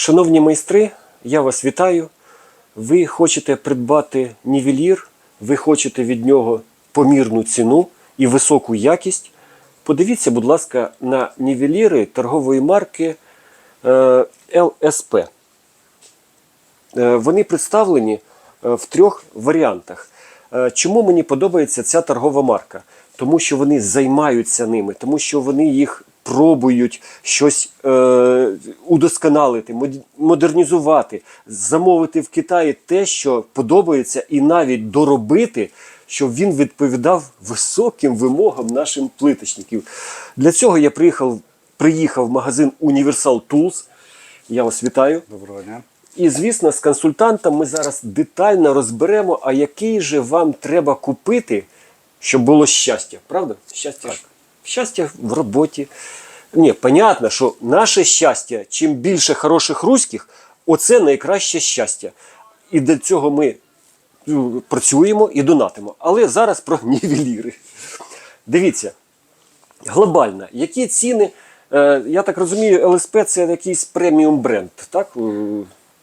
Шановні майстри, я вас вітаю. Ви хочете придбати нівелір, ви хочете від нього помірну ціну і високу якість. Подивіться, будь ласка, на нівеліри торгової марки е, ЛСП. Е, Вони представлені е, в трьох варіантах. Е, Чому мені подобається ця торгова марка? Тому що вони займаються ними, тому що вони їх пробують щось е, удосконалити, модернізувати, замовити в Китаї те, що подобається, і навіть доробити, щоб він відповідав високим вимогам нашим плиточників. Для цього я приїхав, приїхав в магазин Universal Tools. Я вас вітаю. Доброго дня. І, звісно, з консультантом ми зараз детально розберемо, а який же вам треба купити, щоб було щастя. Правда? Щастя, щастя в роботі. Ні, понятно, що наше щастя, чим більше хороших руських, оце найкраще щастя. І для цього ми ну, працюємо і донатимо. Але зараз про нівеліри. Дивіться, глобально, які ціни. Е, я так розумію, ЛСП це якийсь преміум бренд, так?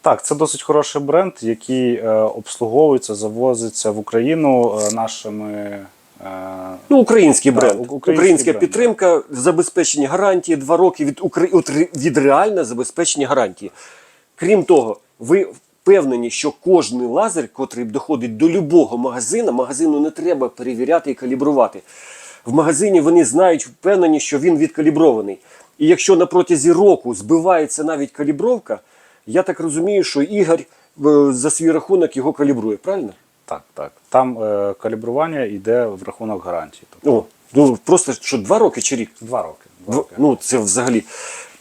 Так, це досить хороший бренд, який е, обслуговується, завозиться в Україну е, нашими. Ну, український Так, бренд. український Українська бренд, підтримка, забезпечення гарантії, два роки від, від реально забезпечення гарантії. Крім того, ви впевнені, що кожний лазер, котрий доходить до любого магазину, магазину не треба перевіряти і калібрувати. В магазині вони знають, впевнені, що він відкалібрований. І якщо на протязі року збивається навіть калібровка, я так розумію, що Ігор е, за свій рахунок його калібрує, правильно? Так, так. Там е, калібрування йде в рахунок гарантії. Тобто О, ну просто що два роки чи рік? два роки. Два В- роки. Ну, це взагалі.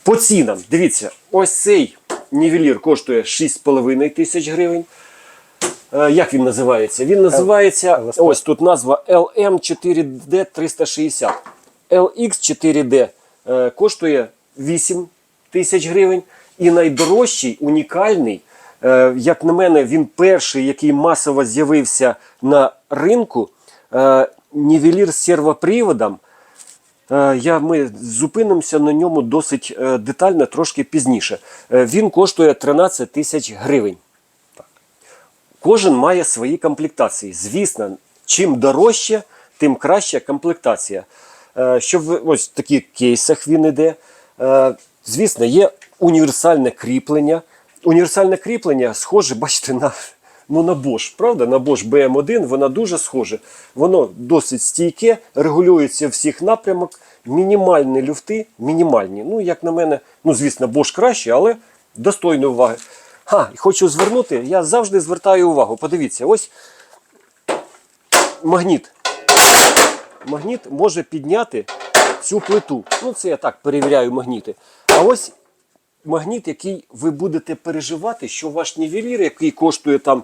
По цінам, дивіться, ось цей нівелір коштує 6,5 тисяч гривень. Е, як він називається? Він називається, LSP. ось тут назва LM4D360. LX4D е, коштує 8 тисяч гривень. І найдорожчий, унікальний, як на мене, він перший, який масово з'явився на ринку. Е, нівелір з сервоприводом. Е, Я, ми зупинимося на ньому досить е, детально трошки пізніше. Е, Він коштує 13 тисяч гривень. Кожен має свої комплектації. Звісно, чим дорожче, тим краща комплектація. Е, Щоб ось в таких кейсах він іде. Е, Звісно, є універсальне кріплення. Універсальне кріплення схоже, бачите, на, ну, на Bosch, правда? На Bosch BM1 вона дуже схоже. Воно досить стійке, регулюється всіх напрямок, мінімальні люфти, мінімальні. Ну, як на мене, ну, звісно, Bosch краще, але достойно уваги. І хочу звернути, я завжди звертаю увагу. Подивіться, ось магніт. Магніт може підняти цю плиту. Ну, це я так перевіряю магніти. А ось магніт, який ви будете переживати, що ваш нівелір, який коштує там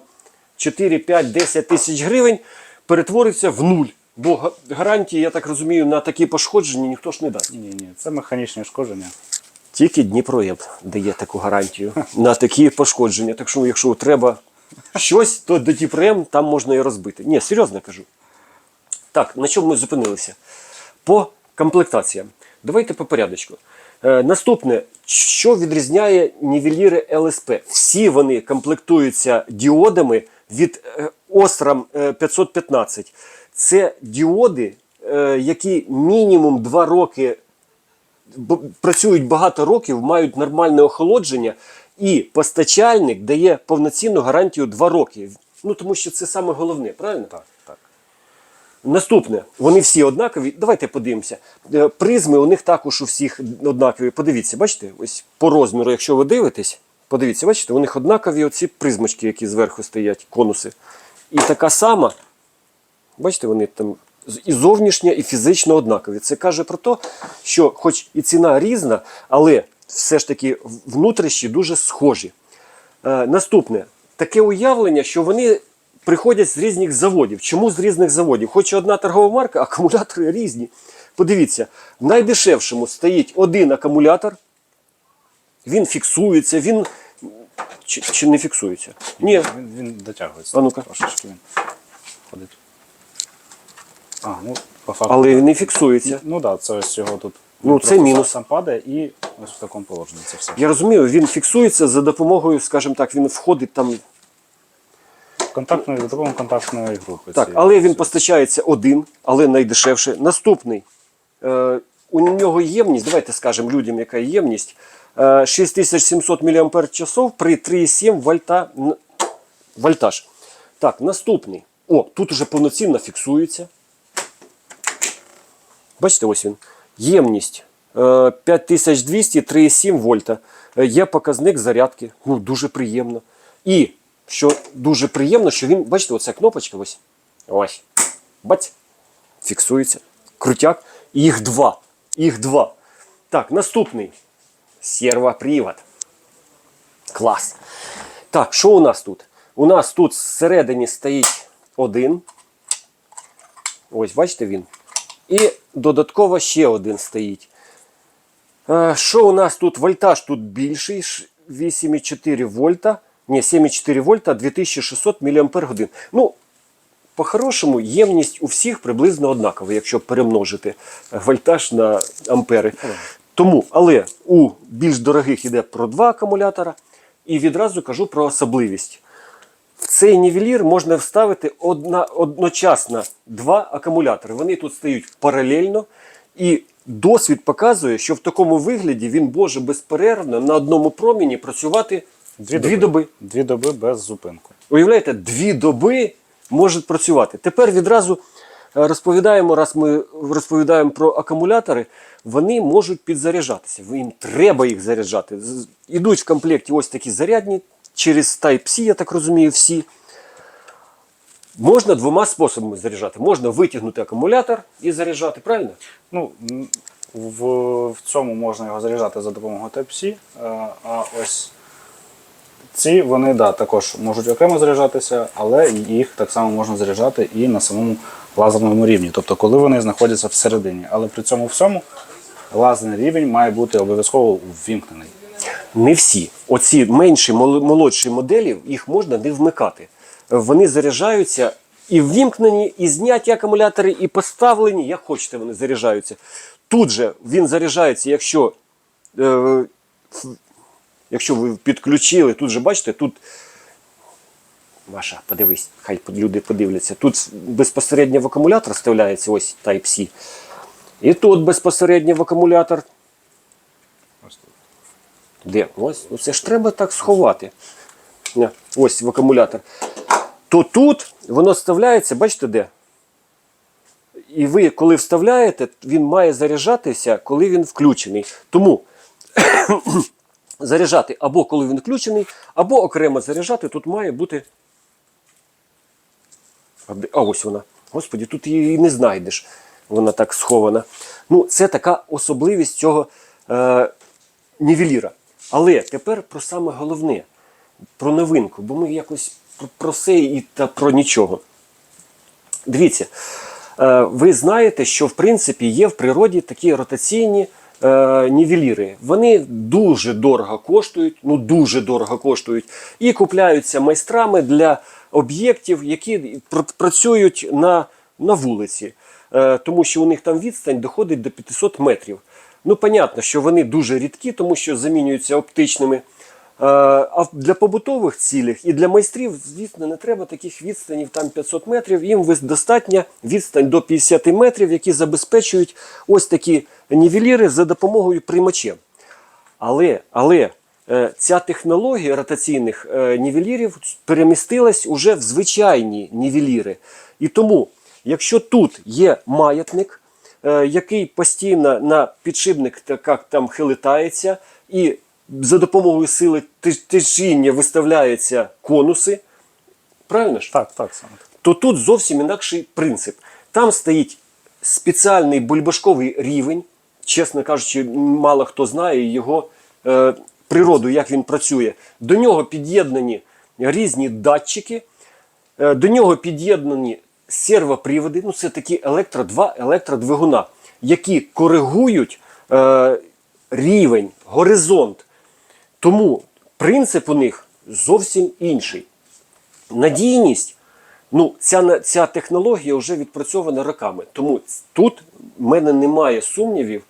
4, 5, 10 тисяч гривень, перетвориться в нуль. Бо гарантії, я так розумію, на такі пошкодження ніхто ж не дасть. Ні, ні, це механічні ушкодження. Тільки Дніпроєм дає таку гарантію на такі пошкодження. Так що, якщо треба щось, то до Дніпроєм там можна і розбити. Ні, серйозно кажу. Так, на чому ми зупинилися? По комплектаціям. Давайте по порядочку. Е, наступне, що відрізняє нівеліри ЛСП? Всі вони комплектуються діодами від е, Osram е, 515. Це діоди, е, які мінімум 2 роки працюють багато років, мають нормальне охолодження, і постачальник дає повноцінну гарантію 2 роки. Ну тому що це саме головне, правильно? Так. Наступне, вони всі однакові. Давайте подивимося. Е, Призми у них також у всіх однакові. Подивіться, бачите, ось по розміру, якщо ви дивитесь, подивіться, бачите, у них однакові оці призмочки, які зверху стоять, конуси. І така сама, бачите, вони там і зовнішня, і фізично однакові. Це каже про те, що хоч і ціна різна, але все ж таки внутрішні дуже схожі. Е, наступне таке уявлення, що вони приходять з різних заводів. Чому з різних заводів? Хоч одна торгова марка, акумулятори різні. Подивіться, в найдешевшому стоїть один акумулятор, він фіксується, він. Чи, чи не фіксується? Ні. Він, він дотягується. А ну-ка. Трошечки він ходить. А, ну, по факту. Але він не фіксується. Ну так, да, це ось його тут Ну, це мінус. Сам падає і ось в такому положенні це все. Я розумію, він фіксується за допомогою, скажімо так, він входить там. Контактної, за допомогою контактної групи. Так, цієї. але він постачається один, але найдешевше. Наступний. Е, у нього ємність, давайте скажемо людям, яка ємність. Е, 6700 мАч при 3,7 вольта, вольтаж. Так, наступний. О, тут уже повноцінно фіксується. Бачите, ось він. Ємність е, 5200 3,7 вольта. Е, Є показник зарядки. Ну, дуже приємно. І що дуже приємно, що він, бачите, оця кнопочка ось. Ось. Бать. Фіксується. Крутяк. Їх два. Їх два. Так, наступний. Сервопривод. Клас. Так, що у нас тут? У нас тут всередині стоїть один. Ось, бачите він. І додатково ще один стоїть. Е, Що у нас тут? Вольтаж тут більший, 8,4 вольта. Ні, 7,4 вольта, 2600 мАч. Ну, по-хорошому, ємність у всіх приблизно однакова, якщо перемножити вольтаж на ампери. Тому, але у більш дорогих йде про два акумулятора. І відразу кажу про особливість. В цей нівелір можна вставити одна, одночасно два акумулятори. Вони тут стають паралельно. І досвід показує, що в такому вигляді він може безперервно на одному проміні працювати дві, дві доби. Дві доби без зупинку. Уявляєте, дві доби можуть працювати. Тепер відразу е, розповідаємо, раз ми розповідаємо про акумулятори, вони можуть підзаряджатися. Їм треба їх заряджати. Ідуть в комплекті ось такі зарядні через Type-C, я так розумію, всі. Можна двома способами заряджати. Можна витягнути акумулятор і заряджати, правильно? Ну, в, в цьому можна його заряджати за допомогою Type-C, е, а ось ці вони да, також можуть окремо заряджатися, але їх так само можна заряджати і на самому лазерному рівні. Тобто, коли вони знаходяться всередині. Але при цьому всьому лазерний рівень має бути обов'язково ввімкнений. Не всі. Оці менші, молодші моделі, їх можна не вмикати. Вони заряджаються і ввімкнені, і зняті акумулятори, і поставлені, як хочете, вони заряджаються. Тут же він заряджається, якщо, е, якщо ви підключили, тут же бачите, тут. Маша, подивись, хай люди подивляться. Тут безпосередньо в акумулятор вставляється ось Type-C. І тут безпосередньо в акумулятор де? Ось, ну це ж треба так сховати. Ось в акумулятор. То тут воно вставляється, бачите де? І ви, коли вставляєте, він має заряджатися, коли він включений. Тому заряджати або коли він включений, або окремо заряджати, тут має бути. А, ось вона. Господі, тут її не знайдеш. Вона так схована. Ну, це така особливість цього е, нівеліра. Але тепер про саме головне, про новинку, бо ми якось про, про все і та про нічого. Дивіться, е, ви знаєте, що в принципі є в природі такі ротаційні е, нівеліри. Вони дуже дорого коштують, ну дуже дорого коштують, і купляються майстрами для об'єктів, які працюють на, на вулиці, е, тому що у них там відстань доходить до 500 метрів. Ну, понятно, що вони дуже рідкі, тому що замінюються оптичними. Е, А для побутових цілях і для майстрів, звісно, не треба таких відстанів там 500 метрів. Їм достатня відстань до 50 метрів, які забезпечують ось такі нівеліри за допомогою приймачів. Але, але е, ця технологія ротаційних е, нівелірів перемістилась уже в звичайні нівеліри. І тому, якщо тут є маятник, який постійно на підшипник так, там хилитається, і за допомогою сили тяжіння виставляються конуси, правильно ж? Так, так саме. то тут зовсім інакший принцип. Там стоїть спеціальний бульбашковий рівень. Чесно кажучи, мало хто знає його е, природу, як він працює. До нього під'єднані різні датчики, е, до нього під'єднані сервоприводи, ну це такі електро, два електродвигуна, які коригують е, рівень, горизонт. Тому принцип у них зовсім інший. Надійність, ну, ця, ця технологія вже відпрацьована роками. Тому тут в мене немає сумнівів,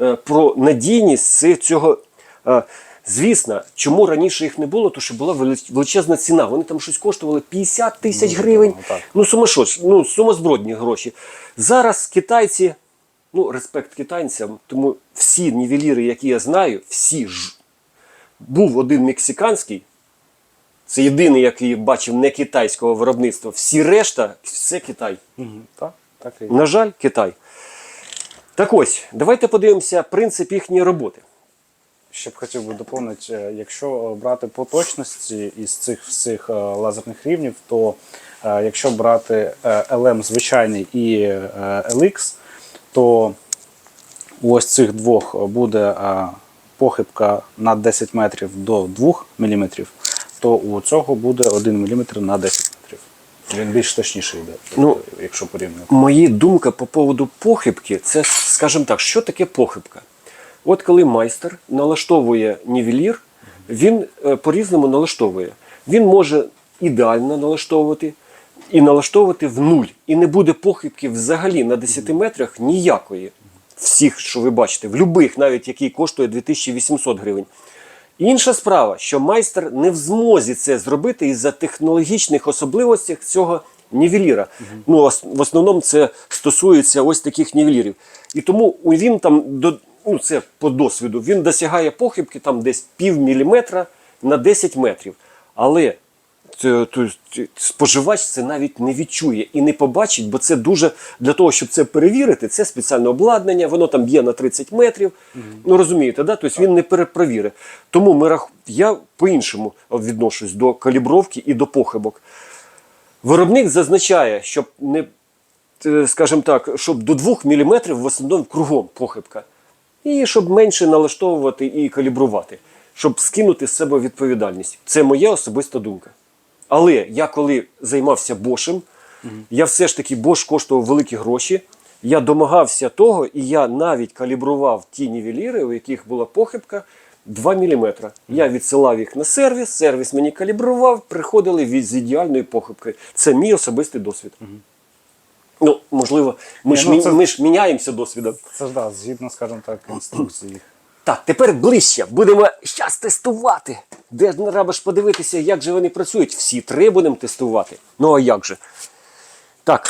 е, про надійність цього. Е, звісно, чому раніше їх не було, то що була величезна ціна. Вони там щось коштували 50 тисяч Дуже гривень. так. Ну, сумасшедш, ну, сумасбродні гроші. Зараз китайці, ну, респект китайцям, тому всі нівеліри, які я знаю, всі ж. Був один мексиканський, це єдиний, який бачив не китайського виробництва. Всі решта, все Китай. Так, так і є. На жаль, Китай. Так ось, давайте подивимося принцип їхньої роботи. Ще б хотів би доповнити, е, якщо брати по точності із цих всіх е, лазерних рівнів, то е, якщо брати LM звичайний і LX, то у ось цих двох буде похибка на 10 метрів до 2 мм, то у цього буде 1 мм на 10 метрів. Він більш точніший йде, Ну, якщо порівнювати. Мої думка по поводу похибки, це, скажімо так, що таке похибка? От коли майстер налаштовує нівелір, він е, по-різному налаштовує. Він може ідеально налаштовувати і налаштовувати в нуль. І не буде похибки взагалі на 10 метрах ніякої. Всіх, що ви бачите, в будь-яких, навіть який коштує 2800 гривень. Інша справа, що майстер не в змозі це зробити із-за технологічних особливостей цього нівеліра. Ну, в основному це стосується ось таких нівелірів. І тому він там до ну це по досвіду, він досягає похибки там десь пів міліметра на 10 метрів. Але споживач це навіть не відчує і не побачить, бо це дуже для того, щоб це перевірити, це спеціальне обладнання, воно там б'є на 30 метрів. Ну розумієте, да? тобто він не перепровірить. Тому ми я по-іншому відношусь до калібровки і до похибок. Виробник зазначає, щоб не, е, скажімо так, щоб до 2 мм в основному кругом похибка. І щоб менше налаштовувати і калібрувати, щоб скинути з себе відповідальність. Це моя особиста думка. Але я коли займався Бошем, я все ж таки Бош коштував великі гроші. Я домагався того, і я навіть калібрував ті нівеліри, у яких була похибка 2 мм. Я відсилав їх на сервіс, сервіс мені калібрував, приходили від з ідеальною похибкою. Це мій особистий досвід. Ну, можливо, ми, Ні, ж, ну, мі- це- ми ж міняємося досвідом. Це ж да, згідно, скажімо так, інструкції. Так, тепер ближче. Будемо щас тестувати. Де треба ж подивитися, як же вони працюють. Всі три будемо тестувати. Ну а як же? Так,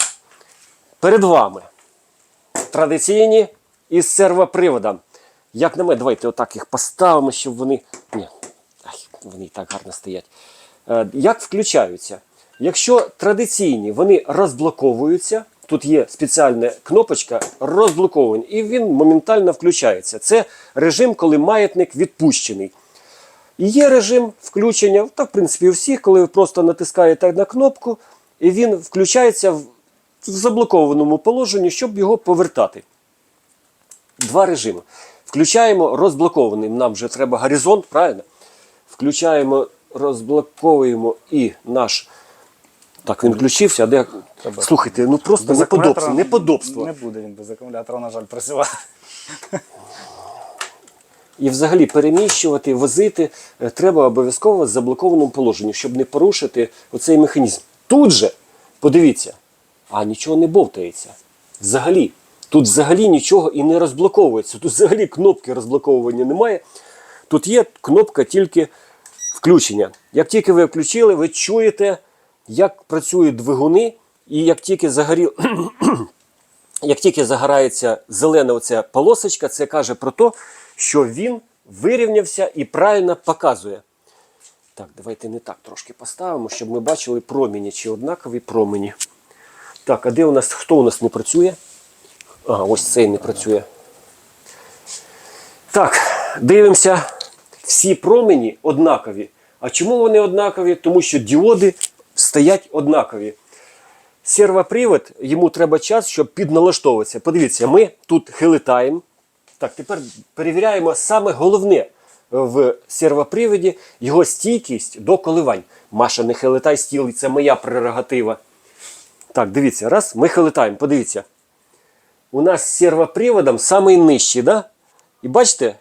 перед вами традиційні із сервоприводом. Як на мене, давайте отак їх поставимо, щоб вони. Ні, ай, вони і так гарно стоять. Е, Як включаються? Якщо традиційні, вони розблоковуються. Тут є спеціальна кнопочка розблоковування, і він моментально включається. Це режим, коли маятник відпущений. І є режим включення, так, в принципі, у всіх, коли ви просто натискаєте на кнопку, і він включається в заблокованому положенні, щоб його повертати. Два режими. Включаємо розблокований. Нам вже треба горизонт, правильно? Включаємо, розблоковуємо і наш. Так, він включився, а де. Треба. Слухайте, ну просто Без неподобство. акумулятора неподобство. Не буде він без акумулятора, на жаль, працювати. І взагалі переміщувати, возити е, треба обов'язково в заблокованому положенні, щоб не порушити оцей механізм. Тут же, подивіться, а нічого не бовтається. Взагалі. Тут взагалі нічого і не розблоковується. Тут взагалі кнопки розблоковування немає. Тут є кнопка тільки включення. Як тільки ви включили, ви чуєте, як працюють двигуни, і як тільки загорів, як тільки загорається зелена оця полосочка, це каже про те, що він вирівнявся і правильно показує. Так, давайте не так трошки поставимо, щоб ми бачили промені чи однакові промені. Так, а де у нас хто у нас не працює? А, ось цей не працює. Так, дивимося. Всі промені однакові. А чому вони однакові? Тому що діоди стоять однакові. Сервопривод, йому треба час, щоб підналаштовуватися. Подивіться, ми тут хилитаємо. Так, тепер перевіряємо саме головне в сервоприводі його стійкість до коливань. Маша, не хилитай стіл, це моя прерогатива. Так, дивіться, раз, ми хилитаємо, подивіться. У нас з сервоприводом самий нижчий, да? І бачите,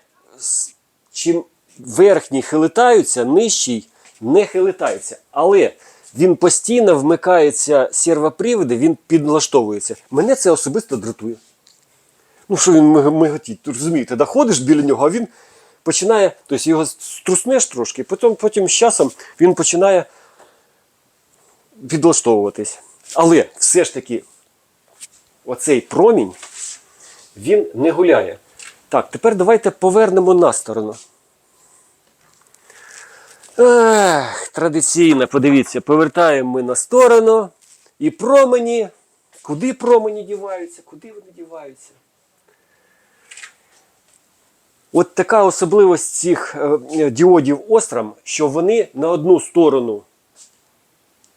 чим верхні хилитаються, нижчий не хилитається. Але він постійно вмикається сервоприводи, він підлаштовується. Мене це особисто дратує. Ну, що він миг- миготить? Тут, Розумієте, доходиш біля нього, а він починає, тобто його струснеш трошки, потім, потім з часом він починає підлаштовуватись. Але все ж таки, оцей промінь, він не гуляє. Так, тепер давайте повернемо на сторону. Ех, традиційно, подивіться, повертаємо ми на сторону. І промені. Куди промені діваються? Куди вони діваються? От така особливість цих е, діодів Острам, що вони на одну сторону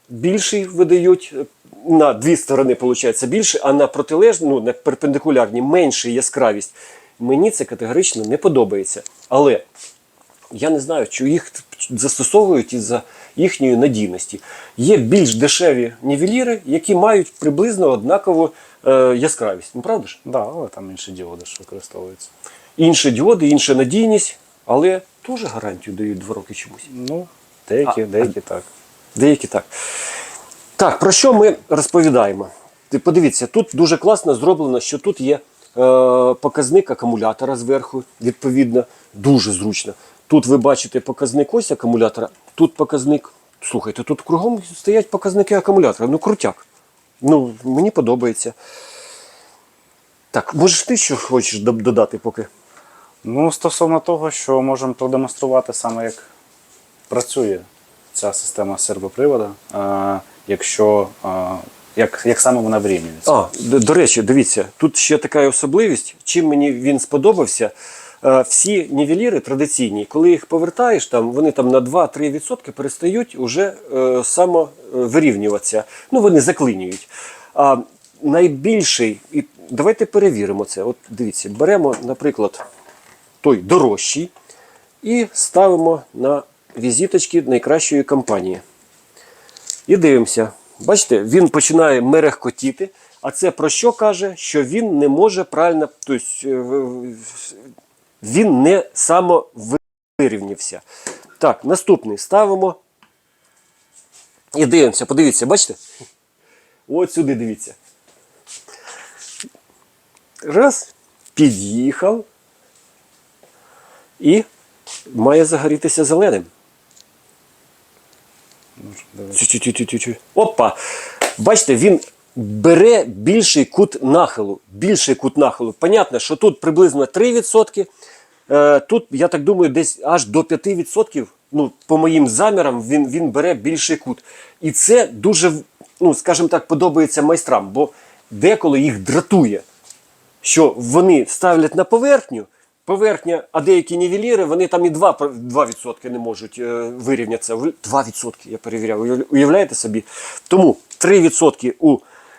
більший видають, е, на дві сторони, виходить, більше, а на протилежну, ну, на перпендикулярні менша яскравість. Мені це категорично не подобається. Але я не знаю, чи їх застосовують із-за їхньої надійності. Є більш дешеві нівеліри, які мають приблизно однакову е, яскравість. Ну, правда ж? Да, але там інші діоди ж використовуються. Інші діоди, інша надійність, але теж гарантію дають два роки чомусь. Ну, деякі, А, деякі так. Деякі так. Так, про що ми розповідаємо? Ти Подивіться, тут дуже класно зроблено, що тут є е, показник акумулятора зверху, відповідно, дуже зручно. Тут ви бачите показник ось акумулятора, тут показник. Слухайте, тут кругом стоять показники акумулятора. Ну, крутяк. Ну, мені подобається. Так, можеш ти що хочеш додати поки? Ну, стосовно того, що можемо продемонструвати саме, як працює ця система сервопривода, якщо як, як саме вона вирівнюється. А, до речі, дивіться, тут ще така особливість, чим мені він сподобався. Е, Всі нівеліри традиційні, коли їх повертаєш, там, вони там на 2-3% перестають уже е, самовирівнюватися. Ну, вони заклинюють. А найбільший, і давайте перевіримо це. От дивіться, беремо, наприклад, той дорожчий і ставимо на візиточки найкращої компанії. І дивимося. Бачите, він починає мерехкотіти. А це про що каже? Що він не може правильно, тобто е, він не самовирівнявся. Так, наступний ставимо. І дивимося, подивіться, бачите? От сюди дивіться. Раз, під'їхав. І має загорітися зеленим. Опа! Бачите, він бере більший кут нахилу. Більший кут нахилу. Понятно, що тут приблизно 3%. Е, тут, я так думаю, десь аж до 5%. Ну, по моїм замірам, він, він бере більший кут. І це дуже, ну, скажімо так, подобається майстрам, бо деколи їх дратує що вони ставлять на поверхню, поверхня, а деякі нівеліри, вони там і 2%, 2% не можуть е, вирівнятися. 2% я перевіряв. Уявляєте собі? Тому 3% у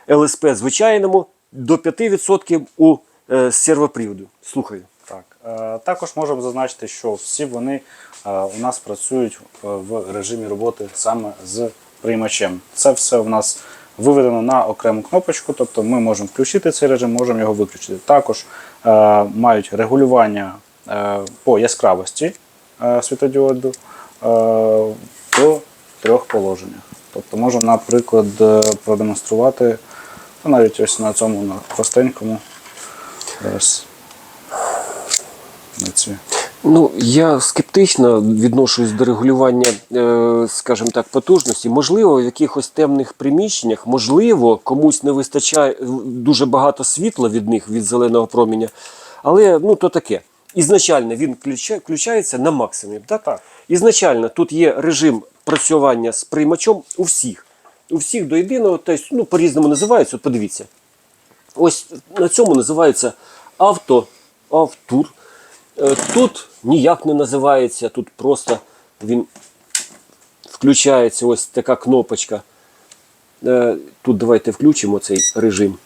ЛСП звичайному, до 5% у е, сервоприводу. Слухаю. Е, Також можемо зазначити, що всі вони е, у нас працюють е, в режимі роботи саме з приймачем. Це все у нас виведено на окрему кнопочку, тобто ми можемо включити цей режим, можемо його виключити. Також мають регулювання по яскравості світодіоду по трьох положеннях. Тобто можемо, наприклад, продемонструвати ну, навіть ось на цьому простенькому. Зараз на ці. Ну, я скептично відношусь до регулювання, е, скажімо так, потужності. Можливо, в якихось темних приміщеннях, можливо, комусь не вистачає е, дуже багато світла від них, від зеленого проміння. Але ну, то таке. Ізначально він включається на максимум. Так? Так. Ізначально тут є режим працювання з приймачом у всіх. У всіх до єдиного, тобто, ну, по-різному називаються, от подивіться. Ось на цьому називається авто, автур. Е, Тут ніяк не називається, тут просто він включається ось така кнопочка. Е, Тут давайте включимо цей режим.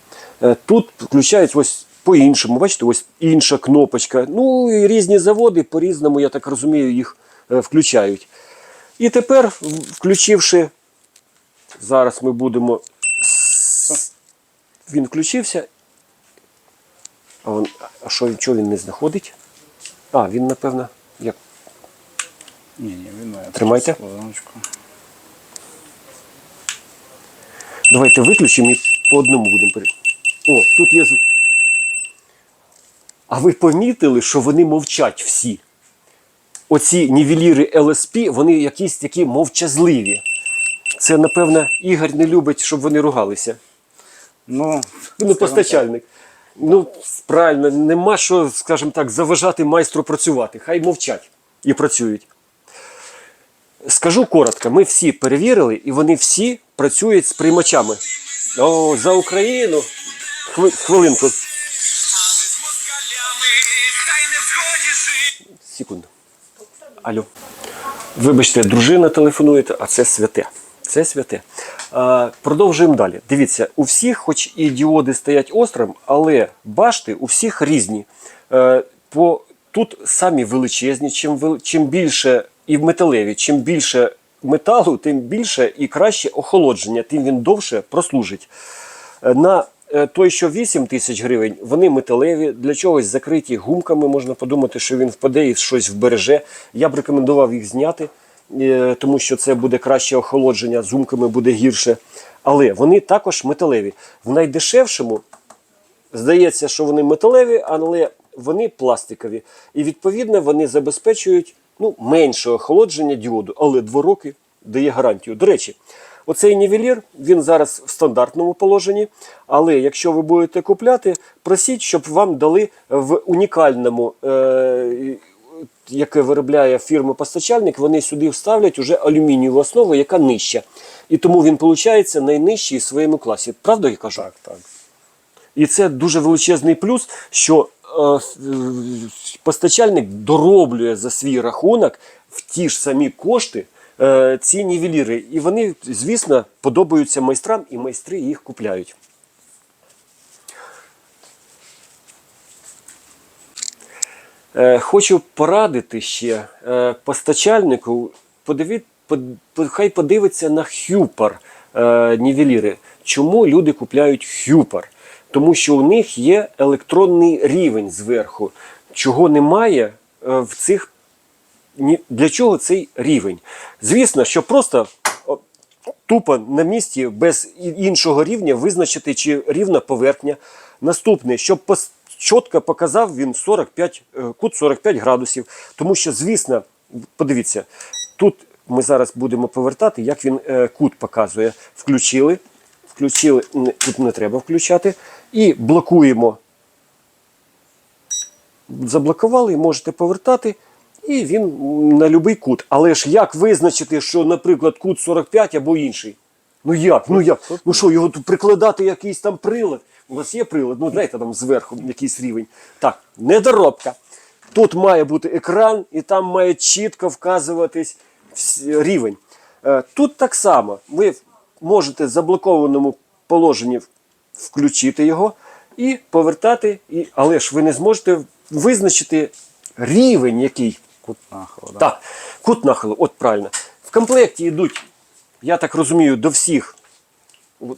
Е, Тут включається ось по-іншому. Бачите, ось інша кнопочка. Ну і різні заводи по-різному, я так розумію, їх включають. І тепер, включивши, зараз ми будемо. Він включився. А, он, а що, чого він не знаходить? А, він, напевно, як. Ні, ні, він має. Тримайте. Давайте виключимо і по одному будемо пере. О, тут є. А ви помітили, що вони мовчать всі? Оці нівеліри LSP, вони якісь такі мовчазливі. Це, напевно, Ігор не любить, щоб вони ругалися. Ну, Ну, постачальник. Ну, правильно, нема що, скажімо так, заважати майстру працювати. Хай мовчать і працюють. Скажу коротко, ми всі перевірили, і вони всі працюють з приймачами. О, за Україну! Хви- хвилинку. Секунду. Алло. Вибачте, дружина телефонує, а це святе. Це святе. Продовжуємо далі. Дивіться, у всіх, хоч і діоди стоять острим, але башти у всіх різні. Е, по, тут самі величезні, чим, чим більше і в металеві, чим більше металу, тим більше і краще охолодження, тим він довше прослужить. Е, На е, той, що 8 тисяч гривень, вони металеві, для чогось закриті гумками. Можна подумати, що він впаде і щось вбереже. Я б рекомендував їх зняти, тому що це буде краще охолодження, з гумками буде гірше. Але вони також металеві. В найдешевшому здається, що вони металеві, але вони пластикові. І відповідно вони забезпечують ну, менше охолодження діоду, але 2 роки дає гарантію. До речі, оцей нівелір він зараз в стандартному положенні. Але якщо ви будете купляти, просіть, щоб вам дали в унікальному. Е- яке виробляє фірма-постачальник, вони сюди вставлять уже алюмінієву основу, яка нижча. І тому він виходить найнижчий в своєму класі. Правда я кажу? так, так. І це дуже величезний плюс, що е, е, постачальник дороблює за свій рахунок в ті ж самі кошти е, ці нівеліри. І вони, звісно, подобаються майстрам, і майстри їх купляють. Хочу порадити ще е, постачальнику, подиві, под, под- хай подивиться на хюпар е, нівеліри. Чому люди купляють хюпар? Тому що у них є електронний рівень зверху, чого немає е, в цих. Для чого цей рівень? Звісно, що просто тупо на місці без іншого рівня визначити, чи рівна поверхня. Наступне, щоб чітко показав він 45, е, кут 45 градусів. Тому що, звісно, подивіться, тут ми зараз будемо повертати, як він е, кут показує. Включили, включили, тут не треба включати, і блокуємо. Заблокували, можете повертати. І він на будь-який кут. Але ж як визначити, що, наприклад, кут 45 або інший? Ну як? Ну як? Ну що, його тут прикладати якийсь там прилад? У вас є прилад? Ну дайте там зверху якийсь рівень. Так, недоробка. Тут має бути екран, і там має чітко вказуватись рівень. Е, Тут так само. Ви можете в заблокованому положенні включити його і повертати, і, але ж ви не зможете визначити рівень, який Кут нахилу. Так, кут нахилу, от правильно. В комплекті йдуть, я так розумію, до всіх.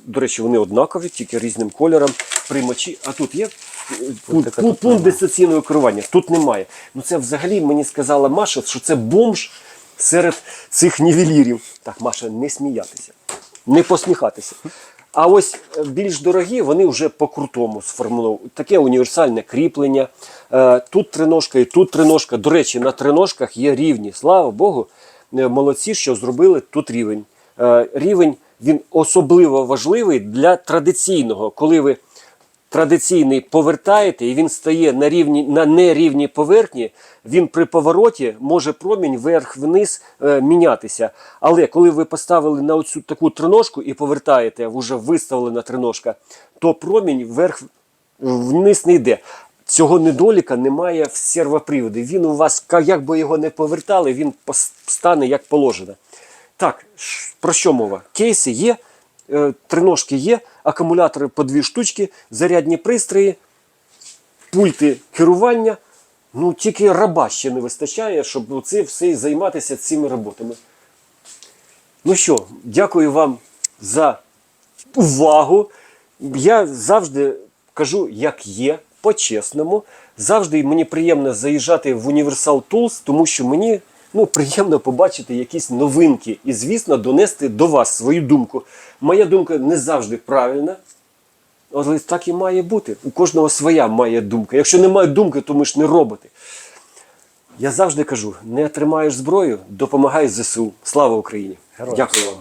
До речі, вони однакові, тільки різним кольором, приймачі. А тут є пункт, пункт, тут дистанційного керування. Тут немає. Ну це взагалі мені сказала Маша, що це бомж серед цих нівелірів. Так, Маша, не сміятися, не посміхатися. А ось е, більш дорогі, вони вже по-крутому сформульовані. Таке універсальне кріплення. Е, Тут триножка і тут триножка. До речі, на триножках є рівні. Слава Богу, е, молодці, що зробили тут рівень. Е, Рівень він особливо важливий для традиційного, коли ви традиційний повертаєте, і він стає на рівні на нерівній поверхні, він при повороті може промінь вверх-вниз е, мінятися. Але коли ви поставили на оцю таку триножку і повертаєте, вже виставлена триножка, то промінь вверх вниз не йде. Цього недоліка немає в сервоприводі. Він у вас, як би його не повертали, він стане як положено. Так, про що мова? Кейси є, е, триножки є, акумулятори по дві штучки, зарядні пристрої, пульти керування. Ну, тільки раба ще не вистачає, щоб оце все займатися цими роботами. Ну що, дякую вам за увагу. Я завжди кажу, як є, по-чесному. Завжди мені приємно заїжджати в Universal Tools, тому що мені ну, приємно побачити якісь новинки і, звісно, донести до вас свою думку. Моя думка не завжди правильна. Але так і має бути. У кожного своя має думка. Якщо немає думки, то ми ж не роботи. Я завжди кажу: не тримаєш зброю, допомагай ЗСУ. Слава Україні! Героям Дякую вам.